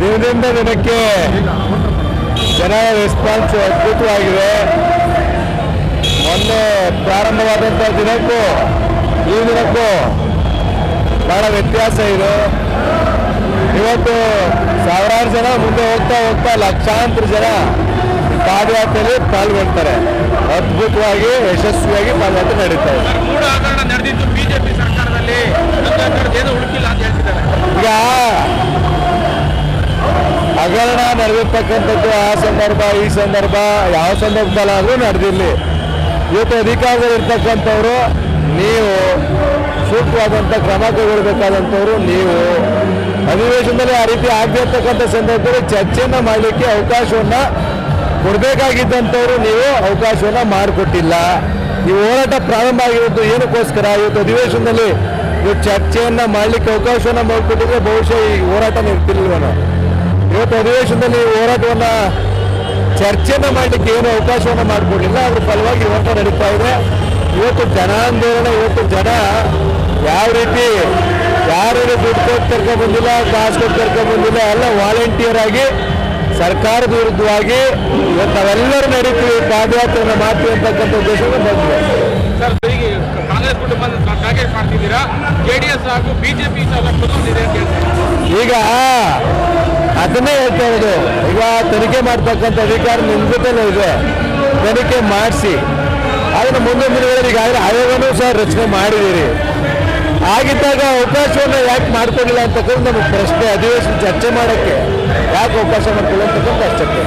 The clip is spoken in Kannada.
ದಿನದಿಂದ ದಿನಕ್ಕೆ ಜನ ರೆಸ್ಪಾನ್ಸ್ ಅದ್ಭುತವಾಗಿದೆ. ಮೊನ್ನೆ ಪ್ರಾರಂಭವಾದಂಥ ದಿನಕ್ಕೂ ಈ ದಿನಕ್ಕೂ ಬಹಳ ವ್ಯತ್ಯಾಸ ಇದು. ಇವತ್ತು ಸಾವಿರಾರು ಜನ ಮುಂದೆ ಹೋಗ್ತಾ ಹೋಗ್ತಾ ಲಕ್ಷಾಂತರ ಜನ ಪಾದಯಾತ್ರೆಯಲ್ಲಿ ಪಾಲ್ಗೊಳ್ತಾರೆ. ಅದ್ಭುತವಾಗಿ ಯಶಸ್ವಿಯಾಗಿ ಪಾದಯಾತ್ರೆ ನಡೀತಾ ಇದೆ. ನಡೆದಿರ್ತಕ್ಕಂಥದ್ದು ಆ ಸಂದರ್ಭ, ಈ ಸಂದರ್ಭ, ಯಾವ ಸಂದರ್ಭದಲ್ಲಾದ್ರೂ ನಡೆದಿರಲಿ. ಇವತ್ತು ಅಧಿಕಾರದಲ್ಲಿರ್ತಕ್ಕಂಥವ್ರು ನೀವು ಸೂಕ್ತವಾದಂಥ ಕ್ರಮ ಕೈಗೊಳ್ಳಬೇಕಾದಂಥವ್ರು ನೀವು. ಅಧಿವೇಶನದಲ್ಲಿ ಆ ರೀತಿ ಆಗದಿರ್ತಕ್ಕಂಥ ಸಂದರ್ಭದಲ್ಲಿ ಚರ್ಚೆಯನ್ನು ಮಾಡಲಿಕ್ಕೆ ಅವಕಾಶವನ್ನು ಕೊಡಬೇಕಾಗಿದ್ದಂಥವ್ರು ನೀವು ಅವಕಾಶವನ್ನ ಮಾಡಿಕೊಟ್ಟಿಲ್ಲ. ಈ ಹೋರಾಟ ಪ್ರಾರಂಭ ಆಗಿರೋದು ಏನಕ್ಕೋಸ್ಕರ? ಇವತ್ತು ಅಧಿವೇಶನದಲ್ಲಿ ಚರ್ಚೆಯನ್ನ ಮಾಡಲಿಕ್ಕೆ ಅವಕಾಶವನ್ನ ಮಾಡಿಕೊಟ್ಟಿದ್ರೆ ಬಹುಶಃ ಈ ಹೋರಾಟ ನಿಲ್ತಿರ್ಲಿಲ್ವೇನೋ ಇವತ್ತು ಅಧಿವೇಶನದಲ್ಲಿ ಹೋರಾಟವನ್ನ ಚರ್ಚೆನ ಮಾಡಲಿಕ್ಕೆ ಏನು ಅವಕಾಶವನ್ನು ಮಾಡಿಕೊಡಲಿಲ್ಲ. ಅದ್ರ ಫಲವಾಗಿ ಹೋರಾಟ ನಡೀತಾ ಇದೆ. ಇವತ್ತು ಜನಾಂದೋಲನ ಇವತ್ತು ಜನ ಯಾವ ರೀತಿ ಯಾರು ದುಡ್ಡು ಕೊಟ್ಟು ಕರ್ಕೊಂಡ್ಬಂದಿಲ್ಲ ಕಾಸು ಕೊಟ್ಟು ಕರ್ಕೊಂಡ್ಬಂದಿಲ್ಲ ಎಲ್ಲ ವಾಲಂಟಿಯರ್ ಆಗಿ ಸರ್ಕಾರದ ವಿರುದ್ಧವಾಗಿ ಇವತ್ತು ನಾವೆಲ್ಲರೂ ನಡೀತೀವಿ ಪಾದಯಾತ್ರೆಯನ್ನು ಮಾಡ್ತೀವಿ ಅಂತಕ್ಕಂಥ ಉದ್ದೇಶವನ್ನು ಬಂದಿದೆ. ಕಾಂಗ್ರೆಸ್ ಮಾಡ್ತಿದ್ದೀರಾ? ಜೆಡಿಎಸ್ ಹಾಗೂ ಬಿಜೆಪಿ ಈಗ ಅದನ್ನೇ ಹೇಳ್ತಾ ಇರೋದು. ಈಗ ತನಿಖೆ ಮಾಡ್ತಕ್ಕಂಥ ಅಧಿಕಾರ ನಿಮ್ಮ ಜೊತೆಲೇ ಇದೆ. ತನಿಖೆ ಮಾಡಿಸಿ. ಅದನ್ನು ಮುಂದಿನ ದಿನಗಳಲ್ಲಿ ಈಗಾಗಲೇ ಆಯೋಗನೂ ಸಹ ರಚನೆ ಮಾಡಿದ್ದೀರಿ. ಆಗಿದ್ದಾಗ ಅವಕಾಶವನ್ನು ಯಾಕೆ ಮಾಡ್ಕೊಂಡಿಲ್ಲ ಅಂತಕ್ಕಂಥ ನಮಗೆ ಪ್ರಶ್ನೆ, ಅಧಿವೇಶನ ಚರ್ಚೆ ಮಾಡೋಕ್ಕೆ ಯಾಕೆ ಅವಕಾಶ ಮಾಡ್ಕೊಳ್ಳಿ ಅಂತಕ್ಕಂಥ ಅಷ್ಟೇ